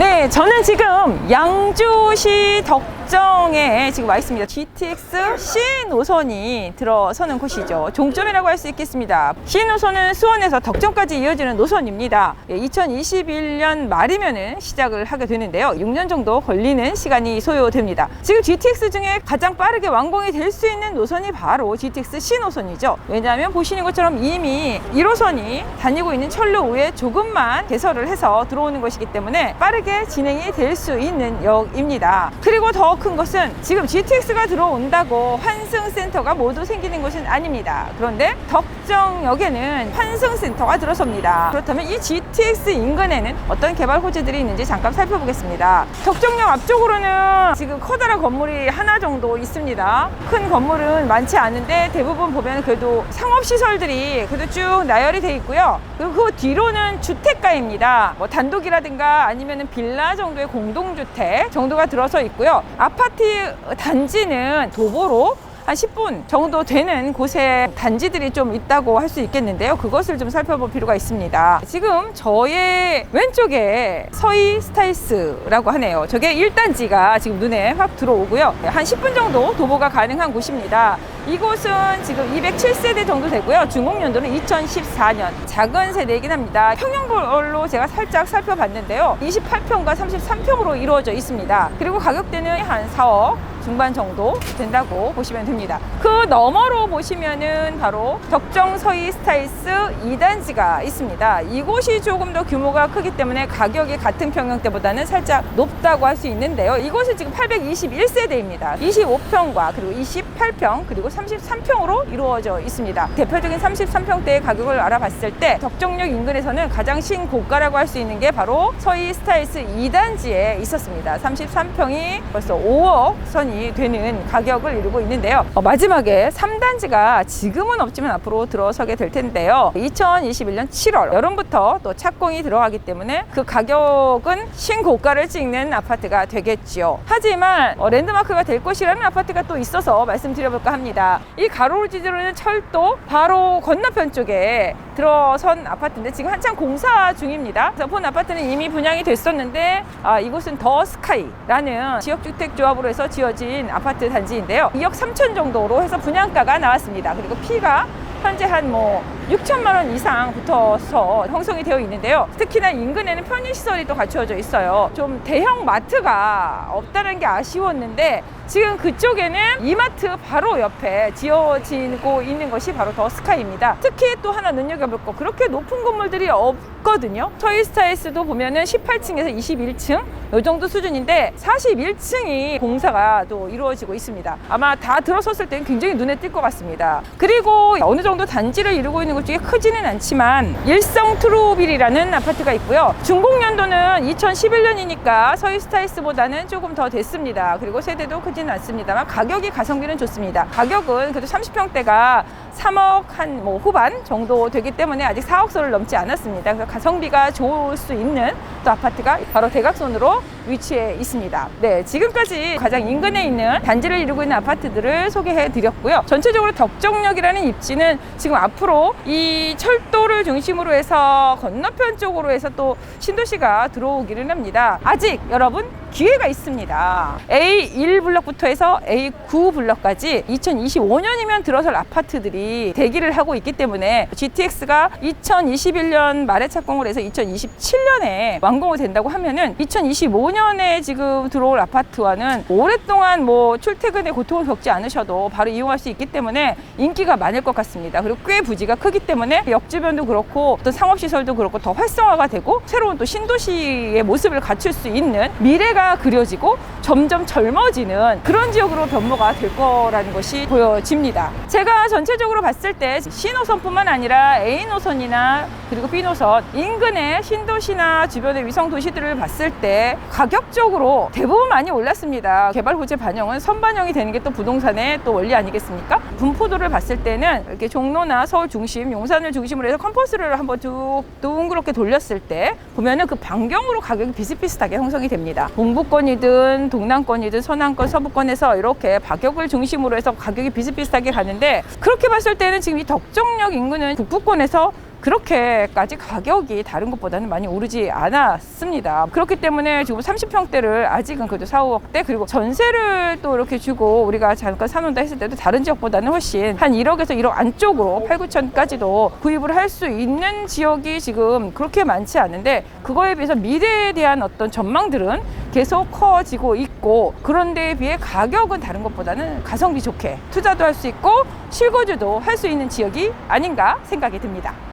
네, 저는 지금 양주시 덕 정에 지금 와 있습니다. GTX C 노선이 들어서는 곳이죠. 종점이라고 할 수 있겠습니다. C 노선은 수원에서 덕정까지 이어지는 노선입니다. 2021년 말이면은 시작을 하게 되는데요. 6년 정도 걸리는 시간이 소요됩니다. 지금 GTX 중에 가장 빠르게 완공이 될 수 있는 노선이 바로 GTX C 노선이죠. 왜냐하면 보시는 것처럼 이미 1호선이 다니고 있는 철로 우에 조금만 개설을 해서 들어오는 것이기 때문에 빠르게 진행이 될 수 있는 역입니다. 그리고 더큰 것은 지금 GTX가 들어온다고 환승센터가 모두 생기는 것은 아닙니다. 그런데 덕정역에는 환승센터가 들어섭니다. 그렇다면 이 GTX 인근에는 어떤 개발 호재들이 있는지 잠깐 살펴보겠습니다. 덕정역 앞쪽으로는 지금 커다란 건물이 하나 정도 있습니다. 큰 건물은 많지 않은데 대부분 보면 그래도 상업시설들이 그래도 쭉 나열이 돼 있고요. 그리고 그 뒤로는 주택가입니다. 뭐 단독이라든가 아니면 빌라 정도의 공동주택 정도가 들어서 있고요. 아파트 단지는 도보로 한 10분 정도 되는 곳에 단지들이 좀 있다고 할 수 있겠는데요. 그것을 좀 살펴볼 필요가 있습니다. 지금 저의 왼쪽에 서희 스타일스라고 하네요. 저게 1단지가 지금 눈에 확 들어오고요. 한 10분 정도 도보가 가능한 곳입니다. 이곳은 지금 207세대 정도 되고요. 중공연도는 2014년. 작은 세대이긴 합니다. 평형별로 제가 살짝 살펴봤는데요. 28평과 33평으로 이루어져 있습니다. 그리고 가격대는 한 4억 중반 정도 된다고 보시면 됩니다. 그 너머로 보시면은 바로 덕정 서희 스타일스 2단지가 있습니다. 이곳이 조금 더 규모가 크기 때문에 가격이 같은 평형대보다는 살짝 높다고 할 수 있는데요. 이곳은 지금 821세대입니다. 25평과 그리고 28평 그리고 33평으로 이루어져 있습니다. 대표적인 33평대의 가격을 알아봤을 때 덕정역 인근에서는 가장 신고가라고 할 수 있는 게 바로 서희 스타일스 2단지에 있었습니다. 33평이 벌써 5억 선이 되는 가격을 이루고 있는데요. 어, 마지막에 3단지가 지금은 없지만 앞으로 들어서게 될 텐데요. 2021년 7월 여름부터 또 착공이 들어가기 때문에 그 가격은 신고가를 찍는 아파트가 되겠지요. 하지만 어, 랜드마크가 될 것이라는 아파트가 또 있어서 말씀드려볼까 합니다. 이 가로로 지르는 철도 바로 건너편 쪽에 들어선 아파트인데 지금 한창 공사 중입니다. 그래서 본 아파트는 이미 분양이 됐었는데 아, 이곳은 더 스카이라는 지역주택조합으로 해서 지어진 아파트 단지인데요. 2억 3천 정도로 해서 분양가가 나왔습니다. 그리고 피가 현재 한 뭐 6천만 원 이상 붙어서 형성이 되어 있는데요. 특히나 인근에는 편의시설이 또 갖추어져 있어요. 좀 대형 마트가 없다는 게 아쉬웠는데 지금 그쪽에는 이마트 바로 옆에 지어지고 있는 것이 바로 더 스카이입니다. 특히 또 하나 눈여겨볼 거 그렇게 높은 건물들이 없거든요. 저희 스타일스도 보면은 18층에서 21층 이 정도 수준인데 41층이 공사가 또 이루어지고 있습니다. 아마 다 들어섰을 때는 굉장히 눈에 띌 것 같습니다. 그리고 어느 정도 단지를 이루고 있는 것 중에 크지는 않지만 일성 트루빌이라는 아파트가 있고요. 준공연도는 2011년이니까 서희 스타일스보다는 조금 더 됐습니다. 그리고 세대도 크지 는 않습니다만 가격이 가성비는 좋습니다. 가격은 그래도 30평대가 3억 한 뭐 후반 정도 되기 때문에 아직 4억선을 넘지 않았습니다. 그래서 가성비가 좋을 수 있는 또 아파트가 바로 대각선으로 위치해 있습니다. 네, 지금까지 가장 인근에 있는 단지를 이루고 있는 아파트들을 소개해 드렸고요. 전체적으로 덕정역이라는 입지는 지금 앞으로 이 철도를 중심으로 해서 건너편 쪽으로 해서 또 신도시가 들어오기를 합니다. 아직 여러분 기회가 있습니다. A1 블럭부터 해서 A9 블럭까지 2025년이면 들어설 아파트들이 대기를 하고 있기 때문에 GTX가 2021년 말에 착공을 해서 2027년에 완공이 된다고 하면은 2025년에 지금 들어올 아파트와는 오랫동안 뭐 출퇴근에 고통을 겪지 않으셔도 바로 이용할 수 있기 때문에 인기가 많을 것 같습니다. 그리고 꽤 부지가 크기 때문에 역 주변도 그렇고 어떤 상업시설도 그렇고 더 활성화가 되고 새로운 또 신도시의 모습을 갖출 수 있는 미래가 그려지고 점점 젊어지는 그런 지역으로 변모가 될 거라는 것이 보여집니다. 제가 전체적으로 봤을 때 C노선뿐만 아니라 A노선이나 그리고 B노선 인근의 신도시나 주변의 위성 도시들을 봤을 때 가격적으로 대부분 많이 올랐습니다. 개발 호재 반영은 선반영이 되는 게 또 부동산의 또 원리 아니겠습니까? 분포도를 봤을 때는 이렇게 종로나 서울 중심, 용산을 중심으로 해서 컴퍼스를 한번 쭉 둥그렇게 돌렸을 때 보면은 그 반경으로 가격이 비슷비슷하게 형성이 됩니다. 동부권이든 동남권이든 서남권, 서부권에서 이렇게 가격을 중심으로 해서 가격이 비슷비슷하게 가는데 그렇게 봤을 때는 지금 이 덕정역 인근은 북부권에서 그렇게까지 가격이 다른 것보다는 많이 오르지 않았습니다. 그렇기 때문에 지금 30평대를 아직은 그래도 4, 5억대 그리고 전세를 또 이렇게 주고 우리가 잠깐 사놓는다 했을 때도 다른 지역보다는 훨씬 한 1억에서 1억 안쪽으로 8, 9천까지도 구입을 할 수 있는 지역이 지금 그렇게 많지 않은데 그거에 비해서 미래에 대한 어떤 전망들은 계속 커지고 있고 그런 데에 비해 가격은 다른 것보다는 가성비 좋게 투자도 할 수 있고 실거주도 할 수 있는 지역이 아닌가 생각이 듭니다.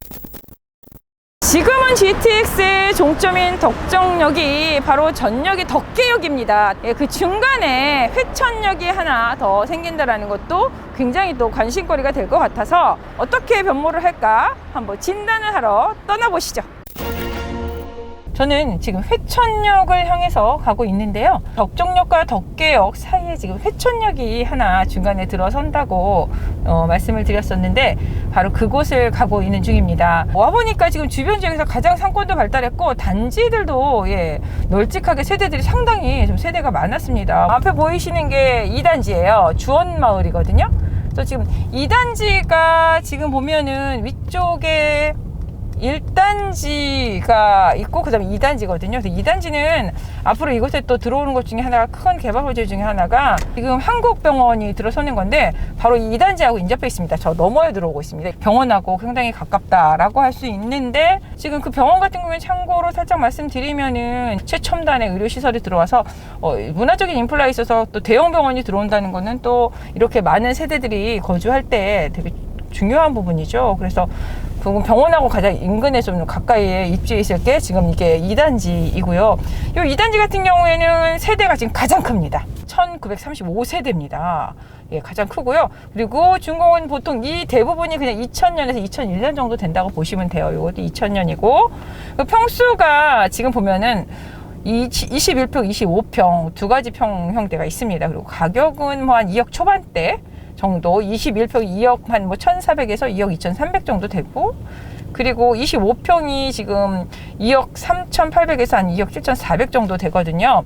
지금은 GTX의 종점인 덕정역이 바로 전역의 덕계역입니다. 예, 그 중간에 회천역이 하나 더 생긴다라는 것도 굉장히 또 관심거리가 될 것 같아서 어떻게 변모를 할까 한번 진단을 하러 떠나보시죠. 저는 지금 회천역을 향해서 가고 있는데요. 덕정역과 덕계역 사이에 지금 회천역이 하나 중간에 들어선다고 어, 말씀을 드렸었는데 바로 그곳을 가고 있는 중입니다. 와보니까 지금 주변 지역에서 가장 상권도 발달했고 단지들도 예, 널찍하게 세대들이 상당히 좀 세대가 많았습니다. 앞에 보이시는 게 2단지예요. 주원마을이거든요. 그래서 지금 2단지가 지금 보면은 위쪽에 1단지가 있고 그다음에 2단지거든요. 그래서 2단지는 앞으로 이곳에 또 들어오는 것 중에 하나가 큰 개발 호재 중에 하나가 지금 한국병원이 들어서는 건데 바로 이 2단지하고 인접해 있습니다. 저 너머에 들어오고 있습니다. 병원하고 상당히 가깝다라고 할 수 있는데 지금 그 병원 같은 경우에 참고로 살짝 말씀드리면은 최첨단의 의료 시설이 들어와서 어, 문화적인 인플라에 있어서 또 대형 병원이 들어온다는 거는 또 이렇게 많은 세대들이 거주할 때 되게 중요한 부분이죠. 그래서 그 병원하고 가장 인근에 좀 가까이에 입지에 있을 게 지금 이게 2단지이고요. 이 2단지 같은 경우에는 세대가 지금 가장 큽니다. 1935세대입니다. 예, 가장 크고요. 그리고 준공은 보통 이 대부분이 그냥 2000년에서 2001년 정도 된다고 보시면 돼요. 이것도 2000년이고. 그 평수가 지금 보면은 이 21평, 25평 두 가지 평형대가 있습니다. 그리고 가격은 뭐 한 2억 초반대 정도, 21평 2억 한 뭐 1,400에서 2억 2,300 정도 되고, 그리고 25평이 지금 2억 3,800에서 한 2억 7,400 정도 되거든요.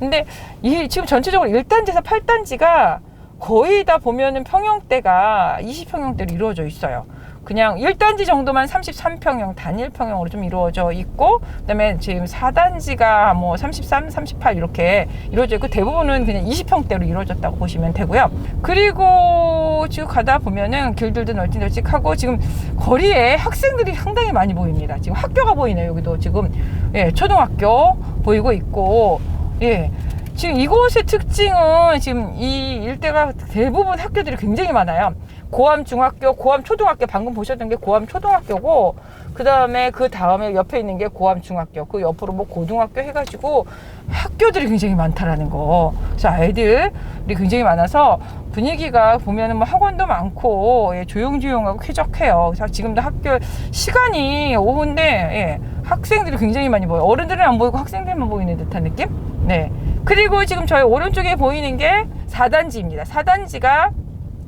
근데 이 지금 전체적으로 1단지에서 8단지가 거의 다 보면은 평형대가 20평형대로 이루어져 있어요. 그냥 1단지 정도만 33평형 단일 평형으로 좀 이루어져 있고 그다음에 지금 4단지가 뭐 33, 38 이렇게 이루어져 있고 대부분은 그냥 20평대로 이루어졌다고 보시면 되고요. 그리고 지금 가다 보면은 길들도 널찍널찍하고 지금 거리에 학생들이 상당히 많이 보입니다. 지금 학교가 보이네요. 여기도 지금 예, 초등학교 보이고 있고 예. 지금 이곳의 특징은 지금 이 일대가 대부분 학교들이 굉장히 많아요. 고암 중학교, 고암 초등학교 방금 보셨던 게 고암 초등학교고 그 다음에 그 다음에 옆에 있는 게 고암 중학교, 그 옆으로 뭐 고등학교 해 가지고 학교들이 굉장히 많다라는 거. 그래서 아이들이 굉장히 많아서 분위기가 보면은 뭐 학원도 많고 예, 조용조용하고 쾌적해요. 그래서 지금도 학교 시간이 오후인데 예, 학생들이 굉장히 많이 보여요. 어른들은 안 보이고 학생들만 보이는 듯한 느낌? 네. 그리고 지금 저희 오른쪽에 보이는 게 4단지입니다. 4단지가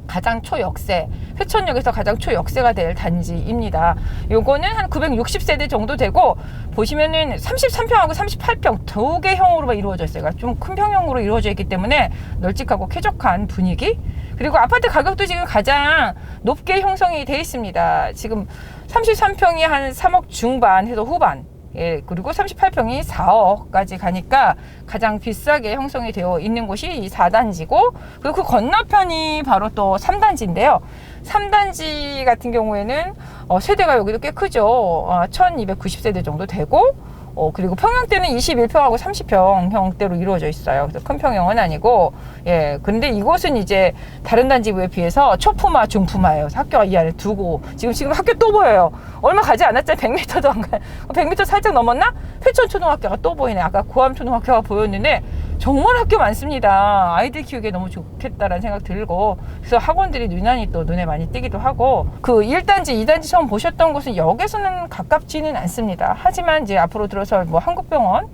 가장 초역세, 회천역에서 가장 초역세가 될 단지입니다. 요거는 한 960세대 정도 되고, 보시면은 33평하고 38평 두 개형으로만 이루어져 있어요. 그러니까 좀 큰 평형으로 이루어져 있기 때문에 널찍하고 쾌적한 분위기. 그리고 아파트 가격도 지금 가장 높게 형성이 돼 있습니다. 지금 33평이 한 3억 중반 해서 후반. 예, 그리고 38평이 4억까지 가니까 가장 비싸게 형성이 되어 있는 곳이 이 4단지고, 그리고 그 건너편이 바로 또 3단지인데요. 3단지 같은 경우에는 어, 세대가 여기도 꽤 크죠. 어, 1290세대 정도 되고, 어, 그리고 평형대는 21평하고 30평 형대로 이루어져 있어요. 그래서 큰 평형은 아니고, 예. 근데 이곳은 이제 다른 단지에 비해서 초품화, 중품화예요. 학교가 이 안에 두고, 지금, 지금 학교 또 보여요. 얼마 가지 않았잖아요. 100m도 안 가요. 100m 살짝 넘었나? 회천초등학교가 또 보이네. 아까 고암초등학교가 보였는데, 정말 학교 많습니다. 아이들 키우기에 너무 좋겠다라는 생각 들고 그래서 학원들이 유난히 또 눈에 많이 띄기도 하고 그 1단지, 2단지 처음 보셨던 곳은 역에서는 가깝지는 않습니다. 하지만 이제 앞으로 들어서 뭐 한국병원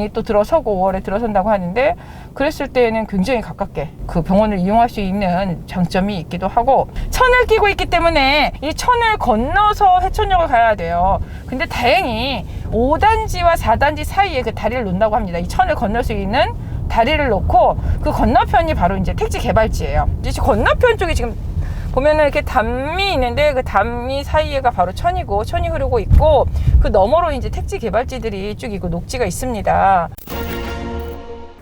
이또 들어서고 5월에 들어선다고 하는데 그랬을 때에는 굉장히 가깝게 그 병원을 이용할 수 있는 장점이 있기도 하고 천을 끼고 있기 때문에 이 천을 건너서 회천역을 가야 돼요. 근데 다행히 5단지와 4단지 사이에 그 다리를 놓는다고 합니다. 이 천을 건널 수 있는 다리를 놓고 그 건너편이 바로 이제 택지 개발지예요. 이제 건너편 쪽에 지금 보면은 이렇게 담이 있는데 그 담이 사이에가 바로 천이고 천이 흐르고 있고 그 너머로 이제 택지 개발지들이 쭉 있고 녹지가 있습니다.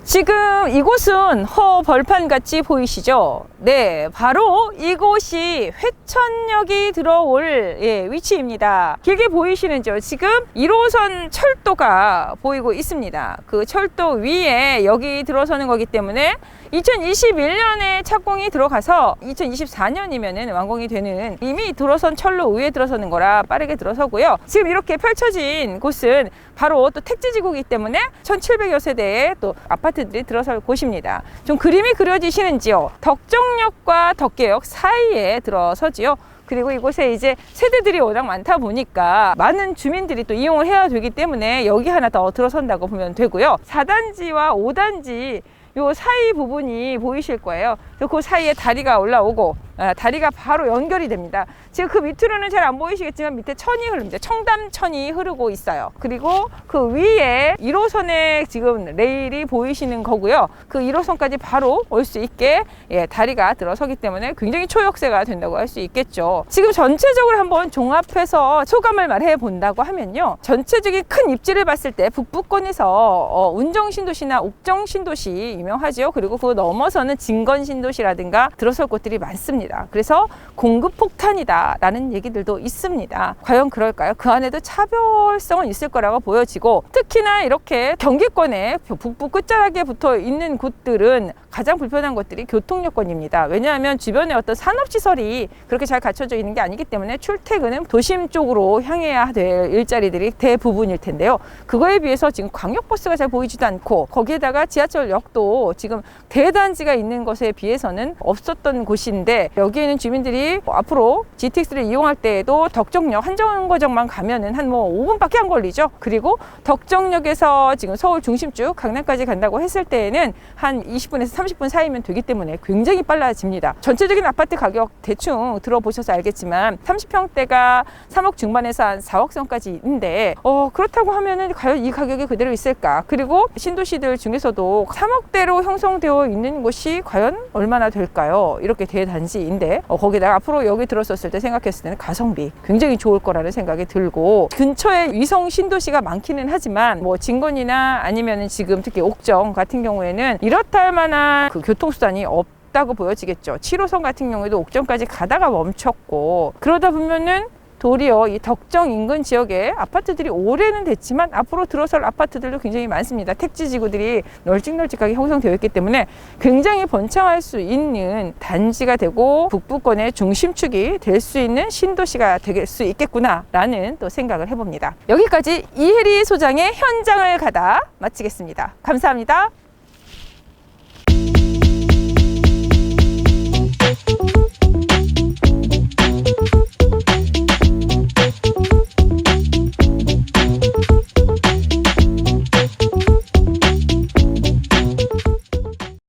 지금 이곳은 허 벌판 같이 보이시죠? 네, 바로 이곳이 회천역이 들어올 예, 위치입니다. 길게 보이시는죠? 지금 1호선 철도가 보이고 있습니다. 그 철도 위에 여기 들어서는 거기 때문에 2021년에 착공이 들어가서 2024년이면은 완공이 되는 이미 들어선 철로 위에 들어서는 거라 빠르게 들어서고요. 지금 이렇게 펼쳐진 곳은 바로 또 택지지구이기 때문에 1,700여 세대의 또 아파트들이 들어설 곳입니다. 좀 그림이 그려지시는지요? 덕정역과 덕계역 사이에 들어서지요. 그리고 이곳에 이제 세대들이 워낙 많다 보니까 많은 주민들이 또 이용을 해야 되기 때문에 여기 하나 더 들어선다고 보면 되고요. 4단지와 5단지 요 사이 부분이 보이실 거예요. 그 사이에 다리가 올라오고 아, 다리가 바로 연결이 됩니다. 지금 그 밑으로는 잘 안 보이시겠지만 밑에 천이 흐릅니다. 청담천이 흐르고 있어요. 그리고 그 위에 1호선에 지금 레일이 보이시는 거고요. 그 1호선까지 바로 올 수 있게 예, 다리가 들어서기 때문에 굉장히 초역세가 된다고 할 수 있겠죠. 지금 전체적으로 한번 종합해서 소감을 말해 본다고 하면요. 전체적인 큰 입지를 봤을 때 북부권에서 어, 운정 신도시나 옥정 신도시 유명하죠. 그리고 그 넘어서는 진건 신도시라든가 들어설 곳들이 많습니다. 그래서 공급 폭탄이다라는 얘기들도 있습니다. 과연 그럴까요? 그 안에도 차별성은 있을 거라고 보여지고 특히나 이렇게 경기권에 북부 끝자락에 붙어 있는 곳들은 가장 불편한 것들이 교통 여건입니다. 왜냐하면 주변에 어떤 산업 시설이 그렇게 잘 갖춰져 있는 게 아니기 때문에 출퇴근은 도심 쪽으로 향해야 될 일자리들이 대부분일 텐데요. 그거에 비해서 지금 광역버스가 잘 보이지도 않고 거기에다가 지하철역도 지금 대단지가 있는 것에 비해서는 없었던 곳인데 여기에는 주민들이 뭐 앞으로 GTX를 이용할 때에도 덕정역 한정거장만 가면은 한 뭐 5분밖에 안 걸리죠. 그리고 덕정역에서 지금 서울 중심 쭉 강남까지 간다고 했을 때에는 한 20분에서 30분 사이면 되기 때문에 굉장히 빨라집니다. 전체적인 아파트 가격 대충 들어보셔서 알겠지만 30평대가 3억 중반에서 한 4억 선까지 있는데 어, 그렇다고 하면은 과연 이 가격이 그대로 있을까? 그리고 신도시들 중에서도 3억대로 형성되어 있는 곳이 과연 얼마나 될까요? 이렇게 대단지 인데 어, 거기다가 앞으로 여기 들었었을 때 생각했을 때는 가성비 굉장히 좋을 거라는 생각이 들고 근처에 위성 신도시가 많기는 하지만 뭐 진건이나 아니면은 지금 특히 옥정 같은 경우에는 이렇다 할 만한 그 교통수단이 없 다고 보여지겠죠. 7호선 같은 경우에도 옥정까지 가다가 멈췄고 그러다 보면은 도리어 이 덕정 인근 지역에 아파트들이 오래는 됐지만 앞으로 들어설 아파트들도 굉장히 많습니다. 택지 지구들이 널찍널찍하게 형성되어 있기 때문에 굉장히 번창할 수 있는 단지가 되고 북부권의 중심축이 될 수 있는 신도시가 될 수 있겠구나라는 또 생각을 해봅니다. 여기까지 이혜리 소장의 현장을 가다 마치겠습니다. 감사합니다.